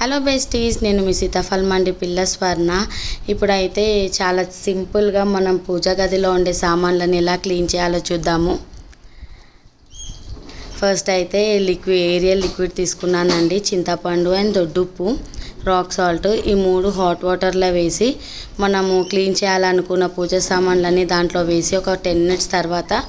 Hello besties నేను మీ సీతాఫల్ మండి పిల్ల స్వర్ణ. ఇప్పుడైతే చాలా సింపుల్గా మనం పూజ గదిలో ఉండే సామాన్లను ఎలా క్లీన్ చేయాలో చూద్దాము. ఫస్ట్ అయితే లిక్విడ్ ఏరియల్ లిక్విడ్ తీసుకున్నానండి. చింతపండు అండ్ దొడ్డుప్పు. రాక్ సాల్ట్ ఈ మూడు హాట్ వాటర్లో వేసి మనము క్లీన్ చేయాలనుకున్న పూజ సామాన్లన్నీ దాంట్లో వేసి ఒక టెన్ మినిట్స్ తర్వాత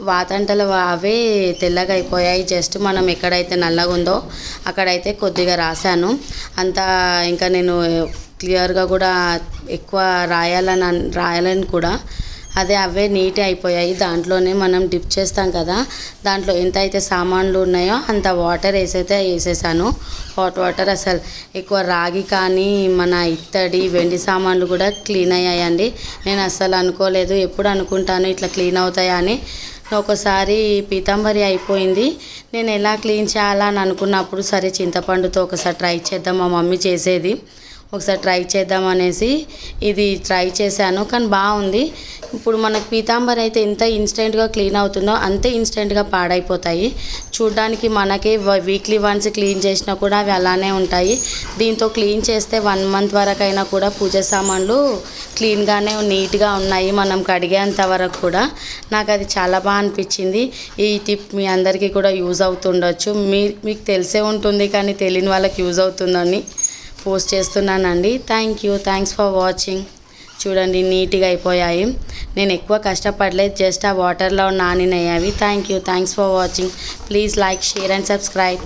వాతంటలు అవే తెల్లగా అయిపోయాయి. జస్ట్ మనం ఎక్కడైతే నల్లగా ఉందో అక్కడైతే కొద్దిగా రాశాను. అంతా ఇంకా నేను క్లియర్గా కూడా ఎక్కువ రాయాలని రాయాలని కూడా. అదే అవే నీట్ అయిపోయాయి. దాంట్లోనే మనం డిప్ చేస్తాం కదా. దాంట్లో ఎంత అయితే సామాన్లు ఉన్నాయో అంత వాటర్ వేసైతే వేసేసాను. హాట్ వాటర్ అసలు ఎక్కువ రాగి కానీ మన ఇత్తడి వెండి సామాన్లు కూడా క్లీన్ అయ్యాయండి. నేను అస్సలు అనుకోలేదు. ఎప్పుడు అనుకుంటాను ఇట్లా క్లీన్ అవుతాయా అని. ఒకసారి పీతాంబరి అయిపోయింది. నేను ఎలా క్లీన్ చేయాలని అనుకున్నప్పుడు సరే చింతపండుతో ఒకసారి ట్రై చేద్దాం మా మమ్మీ చేసేది. ఒకసారి ట్రై చేద్దాం అనేసి ఇది ట్రై చేశాను కానీ బాగుంది. ఇప్పుడు మనకు పీతాంబర్ అయితే ఎంత ఇన్స్టెంట్గా క్లీన్ అవుతుందో అంతే ఇన్స్టెంట్గా పాడైపోతాయి. చూడ్డానికి మనకే వీక్లీ వన్స్ క్లీన్ చేసినా కూడా అవి అలానే ఉంటాయి. దీంతో క్లీన్ చేస్తే వన్ మంత్ వరకైనా కూడా పూజ సామాన్లు క్లీన్గానే నీట్గా ఉన్నాయి మనం కడిగేంత వరకు కూడా. నాకు అది చాలా బాగా అనిపించింది. ఈ టిప్ మీ అందరికీ కూడా యూజ్ అవుతుండొచ్చు. మీ మీకు తెలిసే ఉంటుంది కానీ తెలియని వాళ్ళకి యూజ్ అవుతుందని. పోస్ట్ చేస్తున్నానండి. Thank you thanks for watching చూడండి నీట్గా అయిపోయాయి. నేను ఎక్కువ కష్టపడలేదు జస్ట్ ఆ వాటర్లో నానినయ్యావి thank you thanks for watching please like share and subscribe